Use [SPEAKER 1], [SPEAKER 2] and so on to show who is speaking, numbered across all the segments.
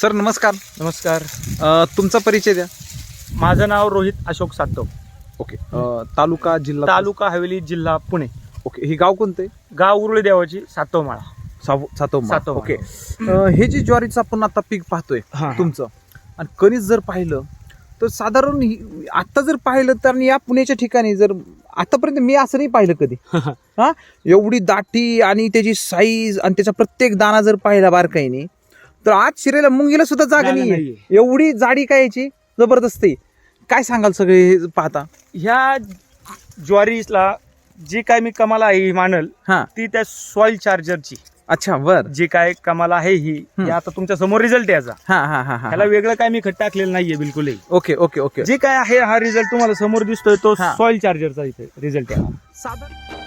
[SPEAKER 1] Sir नमस्कार.
[SPEAKER 2] नमस्कार.
[SPEAKER 1] अ, तुमचा परिचय द्या.
[SPEAKER 2] माझं नाव रोहित अशोक सातव.
[SPEAKER 1] ओके. अ, तालुका जिल्हा
[SPEAKER 2] तालुका हवेली जिल्हा पुणे.
[SPEAKER 1] ओके. ही गाव कोणते
[SPEAKER 2] गाव उरुळी देवाची सातव माळा.
[SPEAKER 1] सातव
[SPEAKER 2] सातव
[SPEAKER 1] ओके. अ, हे जे ज्वारीचं आपण आता पीक पाहतोय
[SPEAKER 2] हा.
[SPEAKER 1] तुमचं आणि कणीस जर पाहिलं तर साधारण ही- आता जर पाहिलं तर या पुण्याच्या ठिकाणी जर आतापर्यंत मी असं नाही पाहिलं कधी. हा एवढी दाटी आणि त्याची साईज आणि त्याचा प्रत्येक दाना जर पाहिला बारकाईने तर आज शिरेला मुंगीला सुद्धा जागा
[SPEAKER 2] जागा
[SPEAKER 1] नाही
[SPEAKER 2] नाहीये.
[SPEAKER 1] एवढी जाडी काय याची? जबरदस्त आहे. काय सांगाल सगळे हे पाहता?
[SPEAKER 2] ह्या ज्वारीला जी काय मी कमाल आहे ही मानल
[SPEAKER 1] हा.
[SPEAKER 2] ती त्या सॉइल चार्जरची
[SPEAKER 1] अच्छा बर.
[SPEAKER 2] जी काय कमाल आहे ही. ही आता तुमच्यासमोर रिझल्ट याचा.
[SPEAKER 1] हा हा हा हा
[SPEAKER 2] ह्याला वेगळं काय मी खट टाकलेलं नाहीये बिलकुलही.
[SPEAKER 1] Okay okay okay.
[SPEAKER 2] जे काय आहे हा रिझल्ट तुम्हाला समोर दिसतोय तो
[SPEAKER 1] हा.
[SPEAKER 2] सॉइल चार्जरचा इथे रिझल्ट आहे.
[SPEAKER 1] साधारण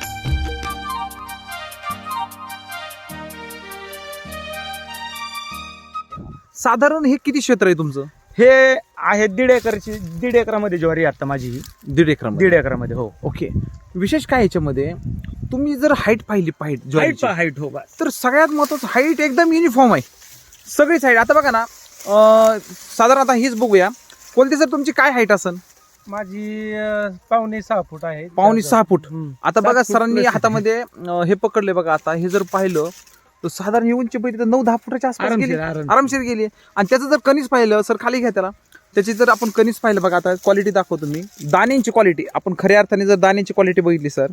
[SPEAKER 1] साधारण हे किती क्षेत्र आहे तुमचं?
[SPEAKER 2] हे आहे दीड एकरची दीड एकरामध्ये ज्वारी आहे आता माझी. ही
[SPEAKER 1] दीड एकर
[SPEAKER 2] दीड एकरामध्ये हो.
[SPEAKER 1] ओके. विशेष काय याच्यामध्ये तुम्ही जर हाईट पाहिली पाहिजे
[SPEAKER 2] हाईट हाईट हो बस.
[SPEAKER 1] तर सगळ्यात महत्वाचं हाईट एकदम युनिफॉर्म आहे. सगळीच हाईट आता बघा ना अं, साधारण आता हीच बघूया. कोणती सर तुमची काय हाईट असेल
[SPEAKER 3] माझी अं, पावणे सहा फूट आहे.
[SPEAKER 1] पावणे सहा फूट.
[SPEAKER 3] हम्म.
[SPEAKER 1] आता
[SPEAKER 3] सात
[SPEAKER 1] बघा
[SPEAKER 3] फूट
[SPEAKER 1] सरांनी
[SPEAKER 3] plus.
[SPEAKER 1] हातामध्ये अं, हे पकडले बघा आता हे जर पाहिलं तर साधारण ही उंची तर नऊ दहा फुटाच्या आसपास
[SPEAKER 3] आरामशीर,
[SPEAKER 1] गेली.
[SPEAKER 3] आरामशीर.
[SPEAKER 1] आरामशीर गेली. आणि त्याचं जर कणीस पाहिलं सर खाली घ्या त्याला. त्याची जर आपण कणीस पाहिलं बघा आता क्वालिटी दाखवतो मी. दाण्यांची क्वालिटी आपण खऱ्या अर्थाने जर दाण्यांची क्वालिटी बघितली सर.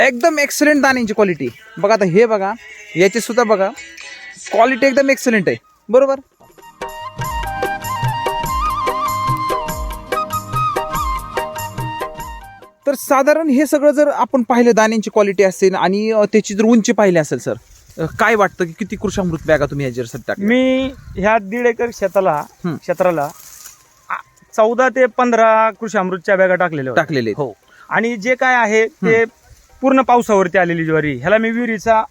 [SPEAKER 1] एकदम एक्सलेंट दाण्यांची क्वालिटी बघा आता हे बघा याची सुद्धा बघा. क्वालिटी एकदम एक्सलेंट आहे. बरोबर? तर साधारण हे सगळं जर आपण पाहिलं दाण्यांची क्वालिटी असेल आणि अं, त्याची जर उंची पाहिली असेल सर. काय वाटतं की किती कृषामृत बॅगा तुम्ही याच्यावर टाकल्या?
[SPEAKER 2] मी ह्या दीड एकर शेताला. क्षेत्राला आ- चौदा ते पंधरा कृषी अमृतच्या बॅगा टाकलेल्या होत्या.
[SPEAKER 1] टाकलेले आहेत.
[SPEAKER 2] हो. आणि जे काय आहे ते पूर्ण पावसावरती आलेली ज्वारी. ह्याला मी विहिरीचा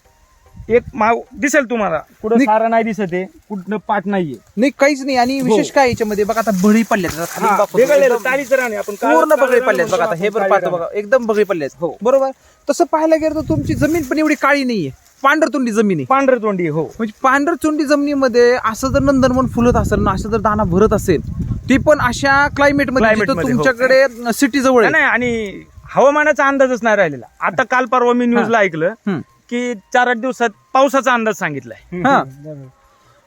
[SPEAKER 2] एक माव दिसेल तुम्हाला. कुठं
[SPEAKER 1] नि-
[SPEAKER 2] सारा नाही दिसत आहे कुठं पाठ नाहीये.
[SPEAKER 1] नाही काहीच नाही. आणि विशेष काय याच्यामध्ये? बघा आता बळी पडल्यात. आता खाली
[SPEAKER 2] हा,
[SPEAKER 1] दाखवतो.
[SPEAKER 2] वेगळं
[SPEAKER 1] एकदम
[SPEAKER 2] तारीचं रान आहे. आपण काळं-
[SPEAKER 1] पूर्ण
[SPEAKER 2] काळं
[SPEAKER 1] बगळी
[SPEAKER 2] रान
[SPEAKER 1] पडल्यात. बघा आता हे बरं
[SPEAKER 2] काळं
[SPEAKER 1] पाहतो
[SPEAKER 2] रान.
[SPEAKER 1] बघा एकदम बगळी पडल्यात.
[SPEAKER 2] हो.
[SPEAKER 1] बरोबर? तसं पाहायला गेलं तर तुमची जमीन पण एवढी काळी नाहीये. पांढरतोंडी जमीन. आहे
[SPEAKER 2] पांढर तोंडी हो.
[SPEAKER 1] म्हणजे पांढरचुंडी जमिनीमध्ये असं जर नंदनवन फुलत असेल ना असं जर दाना भरत असेल ती पण अशा क्लायमेटमध्ये
[SPEAKER 2] Climate
[SPEAKER 1] जिथं
[SPEAKER 2] मध्ये, हो.
[SPEAKER 1] तुमच्याकडे सिटी जवळ आहे.
[SPEAKER 2] नाही आणि हवामानाचा अंदाजच नाही राहिलेला. आता काल परवा मी न्यूजला ऐकलं. की चार आठ दिवसात पावसाचा अंदाज सांगितलाय.
[SPEAKER 1] हा.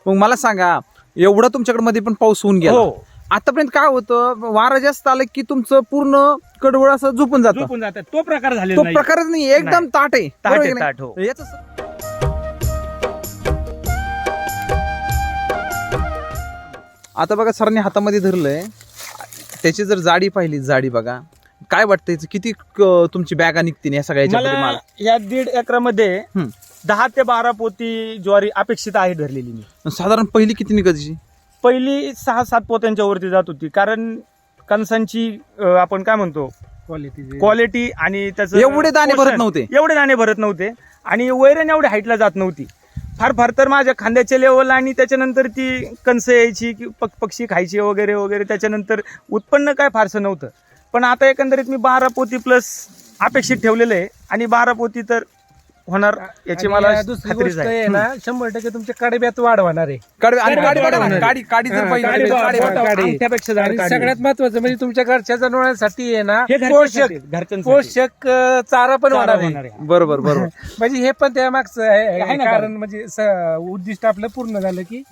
[SPEAKER 1] मग मला सांगा एवढा तुमच्याकडे मध्ये पण पाऊस होऊन गेला.
[SPEAKER 2] हो.
[SPEAKER 1] आतापर्यंत काय होतं? वारं जास्त आलं की तुमचं पूर्ण कडवळ असं झोपून जातं.
[SPEAKER 2] झोपून जातात तो प्रकार झालेला
[SPEAKER 1] तो
[SPEAKER 2] नाही
[SPEAKER 1] प्रकारच नाही एकदम. ताट आहे.
[SPEAKER 2] ताट
[SPEAKER 1] बरोबर
[SPEAKER 2] आहे,
[SPEAKER 1] की नाही?
[SPEAKER 2] ताट, हो.
[SPEAKER 1] याचं- आता बघा सरांनी हातामध्ये धरलंय. त्याची जर जाडी पाहिली जाडी बघा. काय वाटतं याचं? किती क- तुमची बॅगा निघतील या सगळ्या
[SPEAKER 2] मला
[SPEAKER 1] माल?
[SPEAKER 2] या दीड एकरामध्ये
[SPEAKER 1] हम्म.
[SPEAKER 2] दहा ते बारा पोती ज्वारी अपेक्षित आहे धरलेली मी.
[SPEAKER 1] साधारण पहिली किती निघायची
[SPEAKER 2] पहिली सहा सात पोत्यांच्या वरती जात होती. कारण कणसांची अं, आपण काय म्हणतो?
[SPEAKER 3] क्वालिटी
[SPEAKER 2] क्वालिटी आणि त्याचं
[SPEAKER 1] एवढे दाणे भरत
[SPEAKER 2] पोषण,
[SPEAKER 1] नव्हते.
[SPEAKER 2] एवढे दाणे भरत नव्हते. आणि वैरण एवढ्या हाईटला जात नव्हती. फार फार तर माझ्या खांद्याच्या लेवल आणि त्याच्यानंतर ती कणस यायची की पक- पक्षी खायची वगैरे वगैरे त्याच्यानंतर उत्पन्न काय फारसं नव्हतं. पण आता एकंदरीत मी बारा पोती प्लस अपेक्षित ठेवलेलं आहे. आणि बारा पोती तर होणार याची मला
[SPEAKER 3] दुसरी गोष्ट
[SPEAKER 2] आहे
[SPEAKER 3] ना शंभर टक्के तुमच्या कडब्यात वाढ होणार आहे
[SPEAKER 1] काडी
[SPEAKER 3] काडी
[SPEAKER 1] जर पाहिली
[SPEAKER 3] काडी
[SPEAKER 1] तर काडी वाढ-
[SPEAKER 3] काडी. आणि
[SPEAKER 2] काडी.
[SPEAKER 3] सगळ्यात महत्वाचं म्हणजे तुमच्या घरच्या जनावरांसाठी आहे ना
[SPEAKER 2] हे
[SPEAKER 3] पोषक
[SPEAKER 2] घरच्यांसाठी-.
[SPEAKER 3] पोषक अं, चारा पण होणार आहे.
[SPEAKER 1] बरोबर बरोबर
[SPEAKER 3] म्हणजे हे पण त्या मागचं आहे-
[SPEAKER 2] आहे
[SPEAKER 3] आहे
[SPEAKER 2] ना
[SPEAKER 3] कारण
[SPEAKER 2] कारण.
[SPEAKER 3] म्हणजे स- उद्दिष्ट आपलं पूर्ण झालं की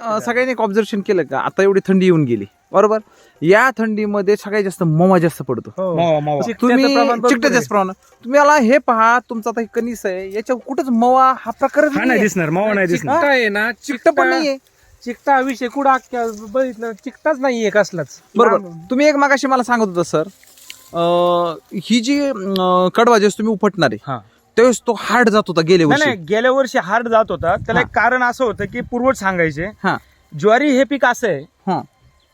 [SPEAKER 1] अं, सगळ्यांनी एक ऑब्झर्वेशन केलं का आता एवढी थंडी येऊन गेली बरोबर? या थंडीमध्ये सगळ्यात जास्त मवा जास्त पडतो.
[SPEAKER 3] हो.
[SPEAKER 2] मावा, मावा.
[SPEAKER 3] चिकट्याचं
[SPEAKER 1] तुम्ही
[SPEAKER 3] प्रमाण भरपूर
[SPEAKER 1] चिकट
[SPEAKER 3] आहे.
[SPEAKER 1] जास्त प्रमाण तुम्ही याला हे पहा तुमचा आता हे कणीस आहे याच्या कुठंच मवा हा प्रकार
[SPEAKER 2] हा नाही दिसणार मावा नाही दिसणार.
[SPEAKER 3] चिकटा आहे ना
[SPEAKER 1] चिकट पण नाहीये.
[SPEAKER 3] चिकटा हा विषय कुठं अख्ख्या बघितलं चिकटाच नाहीये कसलाच
[SPEAKER 1] बरोबर. तुम्ही एक मागाशी मला सांगत होता सर. ही जी अं, कडवा ज्यावेळेस तुम्ही उपटणार आहे
[SPEAKER 2] हा.
[SPEAKER 1] त्यावेळेस तो हार्ड जात होता गेल्या
[SPEAKER 2] नाही
[SPEAKER 1] वर्षी.
[SPEAKER 2] नाही गेल्या वर्षी हार्ड जात होता. त्याला. एक कारण असं होतं की पूर्वज सांगायचे
[SPEAKER 1] हा.
[SPEAKER 2] ज्वारी हे पीक असं आहे
[SPEAKER 1] हा.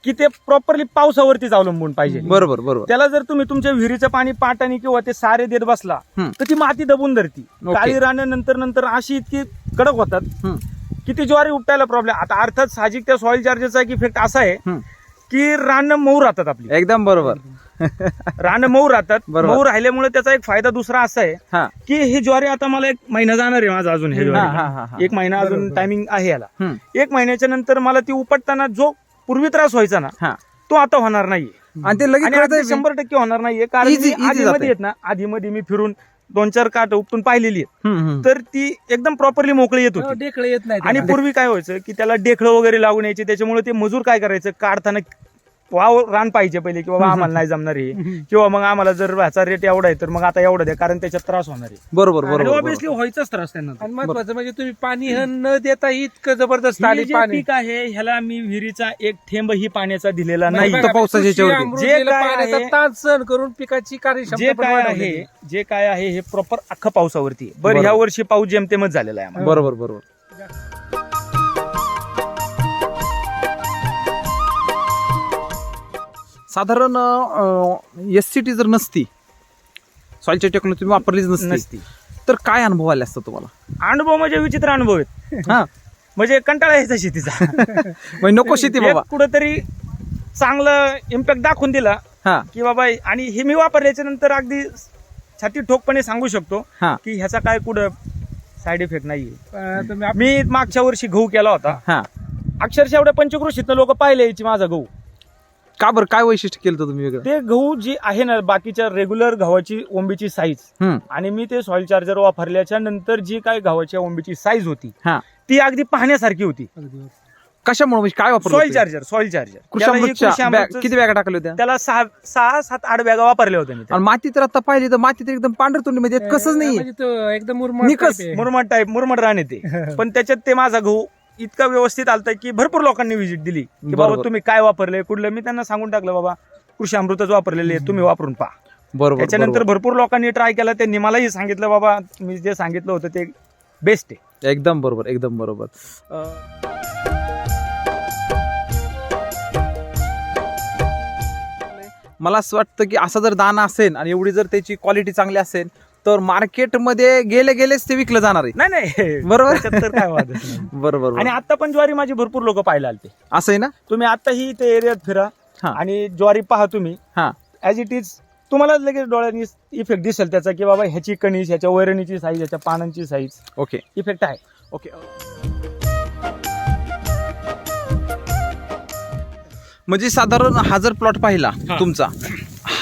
[SPEAKER 2] की ते प्रॉपरली पावसावरतीच अवलंबून पाहिजे
[SPEAKER 1] बरोबर बरोबर
[SPEAKER 2] त्याला जर तुम्ही तुमच्या विहिरीचं पाणी पाटाने किंवा ते सारे देत बसला
[SPEAKER 1] हम्म.
[SPEAKER 2] तर ती माती दबून धरती
[SPEAKER 1] ओके.
[SPEAKER 2] काळी रानं नंतर नंतर अशी इतकी कडक होतात
[SPEAKER 1] हम्म,
[SPEAKER 2] की ती ज्वारी उपटायला प्रॉब्लेम आता अर्थात साहजिक त्या सॉइल चार्जेसचा एक इफेक्ट असा आहे
[SPEAKER 1] हम्म.
[SPEAKER 2] की रानं मऊ राहतात आपली
[SPEAKER 1] एकदम बरोबर
[SPEAKER 2] रान मऊ राहतात
[SPEAKER 1] बरोबर.
[SPEAKER 2] मऊ राहिल्यामुळे त्याचा एक फायदा दुसरा असा आहे
[SPEAKER 1] हा
[SPEAKER 2] की हे ज्वारी आता मला एक महिना जाणार आहे माझा अजून हे
[SPEAKER 1] हा, हा, हा, हा.
[SPEAKER 2] एक महिना अजून टायमिंग आहे याला
[SPEAKER 1] हम्म.
[SPEAKER 2] एक महिन्याच्या नंतर मला ती उपटताना जो पूर्वी त्रास व्हायचा ना
[SPEAKER 1] हा.
[SPEAKER 2] तो आता होणार नाहीये.
[SPEAKER 1] आणि ते लगेच कळतंय
[SPEAKER 2] शंभर टक्के होणार नाहीये कारण
[SPEAKER 1] Easy-
[SPEAKER 2] आधी
[SPEAKER 1] जातंय.
[SPEAKER 2] मध्ये येत ना आधी मध्ये मी फिरून दोन चार काट उपटून पाहिलेली आहेत.
[SPEAKER 1] हम्म, हम्म.
[SPEAKER 2] तर ती एकदम प्रॉपरली मोकळी येत
[SPEAKER 3] हो,
[SPEAKER 2] होती
[SPEAKER 3] डेकळे येत नाही
[SPEAKER 2] आणि पूर्वी काय व्हायचं की त्याला डेखळं वगैरे लागून यायचे त्याच्यामुळे ते मजूर काय करायचं काढताना वाव रान पाहिजे पहिले की बाबा आम्हाला नाही जमणार हे किंवा मग आम्हाला जर ह्याचा रेट एवढा आहे तर मग आता एवढा द्या कारण त्याच्यात त्रास होणार आहे
[SPEAKER 1] बरोबर
[SPEAKER 2] आणि
[SPEAKER 1] बरोबर.
[SPEAKER 2] ऑब्विसली व्हायचाच त्रास त्यांना
[SPEAKER 3] आणि महत्वाचं म्हणजे तुम्ही पाणी हे न देता इतकं जबरदस्त
[SPEAKER 2] हे
[SPEAKER 3] आली
[SPEAKER 2] जे
[SPEAKER 3] पाणी
[SPEAKER 2] पीक आहे ह्याला मी विहिरीचा एक थेंबही पाण्याचा दिलेला
[SPEAKER 3] नाही
[SPEAKER 2] नाही
[SPEAKER 1] पावसाच्या
[SPEAKER 3] कृषी
[SPEAKER 2] जे काय
[SPEAKER 3] पाण्याचा
[SPEAKER 2] आहे-
[SPEAKER 3] ताण सहन करून पिकाची
[SPEAKER 2] जे
[SPEAKER 3] कार्यक्षमता पण
[SPEAKER 2] काय
[SPEAKER 3] वाढवली.
[SPEAKER 2] आहे जे काय आहे हे प्रॉपर अख्खं पावसावरती आहे. बरं
[SPEAKER 1] बरोबर.
[SPEAKER 2] ह्या वर्षी पाऊस जेमतेमच झालेला आहे आम्हाला.
[SPEAKER 1] बरोबर बरोबर साधारण एस सी टी जर नसती सॉइलची टेक्नॉलॉजी तुम्ही वापरलीच नसती
[SPEAKER 2] नसती.
[SPEAKER 1] तर काय अनुभव आले असतं तुम्हाला?
[SPEAKER 2] अनुभव म्हणजे विचित्र अनुभव आहेत.
[SPEAKER 1] हा.
[SPEAKER 2] म्हणजे कंटाळा यायचा शेतीचा.
[SPEAKER 1] म्हणजे नको शेती बाबा.
[SPEAKER 2] कुठंतरी चांगलं इम्पॅक्ट दाखवून दिला
[SPEAKER 1] हा.
[SPEAKER 2] की बाबा आणि हे मी वापरल्याच्या नंतर अगदी छाती ठोकपणे सांगू शकतो
[SPEAKER 1] हा.
[SPEAKER 2] की ह्याचा काय कुठं साईड इफेक्ट
[SPEAKER 3] आप-
[SPEAKER 2] मी मागच्या वर्षी गहू केला होता.
[SPEAKER 1] हा.
[SPEAKER 2] अक्षरशः एवढ्या पंचकृषीतनं लोक पाहिले यायची माझा गहू.
[SPEAKER 1] का बरं? काय वैशिष्ट्य केलं होतं तुम्ही वेगळं?
[SPEAKER 2] ते गहू जी आहे ना बाकीच्या रेग्युलर गव्हाची ओंबीची साईज
[SPEAKER 1] हम्म,
[SPEAKER 2] आणि मी ते सॉइल चार्जर वापरल्याच्या नंतर जी काय गव्हाच्या ओंबीची साईज होती
[SPEAKER 1] हा.
[SPEAKER 2] ती अगदी पाहण्यासारखी होती.
[SPEAKER 1] कशामुळे? म्हणजे काय वापरलं
[SPEAKER 2] सॉइल
[SPEAKER 1] होतं?
[SPEAKER 2] चार्जर सॉइल चार्जर
[SPEAKER 1] कृषामृतच्या
[SPEAKER 2] कृषी
[SPEAKER 1] बॅग- किती बॅगा टाकल्या होत्या?
[SPEAKER 2] त्याला सहा सहा सात आठ बॅगा वापरल्या होत्या मी त्या.
[SPEAKER 1] आणि माती तर आता पाहिली तर माती तर एकदम पांढरतोंडी म्हणजे यात कसंच नाहीये.
[SPEAKER 3] म्हणजे तो एकदम मुरमाड
[SPEAKER 1] निकस.
[SPEAKER 3] type आहे.
[SPEAKER 2] मुरमट टाईप मुरमट रान येते पण त्याच्यात ते माझा गहू इतका व्यवस्थित आलता की भरपूर लोकांनी व्हिजिट दिली. की बाबा
[SPEAKER 1] बरोबर.
[SPEAKER 2] तुम्ही काय वापरले कुठलं? मी त्यांना सांगून टाकलं बाबा कृषी अमृतच वापरलेले तुम्ही वापरून पहा.
[SPEAKER 1] बरोबर
[SPEAKER 2] त्याच्यानंतर
[SPEAKER 1] बरोबर.
[SPEAKER 2] भरपूर लोकांनी ट्राय केला त्यांनी मलाही सांगितलं बाबा मी जे सांगितलं होतं ते बेस्ट आहे.
[SPEAKER 1] एकदम बरोबर एकदम बरोबर. अं, मला असं वाटतं की असा जर दाना असेल आणि एवढी जर त्याची क्वालिटी चांगली असेल तर मार्केटमध्ये गेले गेलेच ते विकलं जाणार आहे
[SPEAKER 2] नाही नाही
[SPEAKER 1] बरोबर.
[SPEAKER 2] त्याच्यात तर काय.
[SPEAKER 1] बरोबर.
[SPEAKER 2] आणि आता पण ज्वारी माझी भरपूर लोक पाहायला आलते
[SPEAKER 1] असं आहे ना
[SPEAKER 2] तुम्ही आताही ते एरियात फिरा
[SPEAKER 1] हा.
[SPEAKER 2] आणि ज्वारी पहा तुम्ही
[SPEAKER 1] हा
[SPEAKER 2] ऍज इट इज तुम्हाला लगेच डोळ्यांनी इफेक्ट दिसेल त्याचा की बाबा ह्याची कणीस ह्याच्या वैरणीची साईज ह्याच्या पानांची साईज
[SPEAKER 1] ओके
[SPEAKER 2] इफेक्ट आहे
[SPEAKER 1] ओके म्हणजे साधारण हा जर प्लॉट पाहिला. तुमचा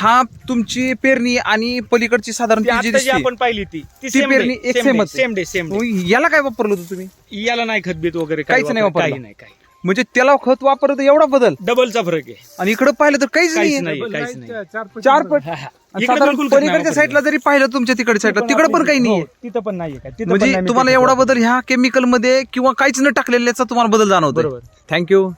[SPEAKER 1] हा तुमची पेरणी आणि पलीकडची साधारण
[SPEAKER 2] ती
[SPEAKER 1] ती जी
[SPEAKER 2] आता जी
[SPEAKER 1] दिसते,
[SPEAKER 2] आपण पाहिली ती
[SPEAKER 1] ती पेरणी एक same आहे.
[SPEAKER 2] सेम डे सेम
[SPEAKER 1] याला काय वापरलं होतं तुम्ही
[SPEAKER 2] याला नाही खतबीत वगैरे
[SPEAKER 1] काहीच नाही
[SPEAKER 2] वापर-
[SPEAKER 1] वापरलं.
[SPEAKER 2] काही नाही काही
[SPEAKER 1] म्हणजे त्याला खत वापरत एवढा बदल
[SPEAKER 2] डबलचा फरक आहे
[SPEAKER 1] आणि इकडे पाहिलं तर काहीच
[SPEAKER 2] काहीच
[SPEAKER 1] नाही
[SPEAKER 2] नाही.
[SPEAKER 3] Double
[SPEAKER 2] काहीच
[SPEAKER 3] नाही,
[SPEAKER 2] नाही.
[SPEAKER 3] चार पट-
[SPEAKER 1] चार पट
[SPEAKER 2] हा, हा.
[SPEAKER 1] आणि
[SPEAKER 2] इकडे
[SPEAKER 1] साधारण
[SPEAKER 2] बिलकुल खत नाही
[SPEAKER 1] पलीकडच्या
[SPEAKER 2] वापरलं.
[SPEAKER 1] साईडला जरी पाहिलं तुमच्या तिकडच्या साईडला तिकडे पण काही
[SPEAKER 2] हो,
[SPEAKER 1] नाही
[SPEAKER 2] तिथं पण नाहीये काय तिथं पण
[SPEAKER 1] म्हणजे
[SPEAKER 2] नाही मी
[SPEAKER 1] तुम्हाला एवढा. बदल ह्या केमिकलमध्ये किंवा काहीच न टाकलेल्याचा तुम्हाला बदल जाणवतो
[SPEAKER 2] बरोबर
[SPEAKER 1] थँक्यू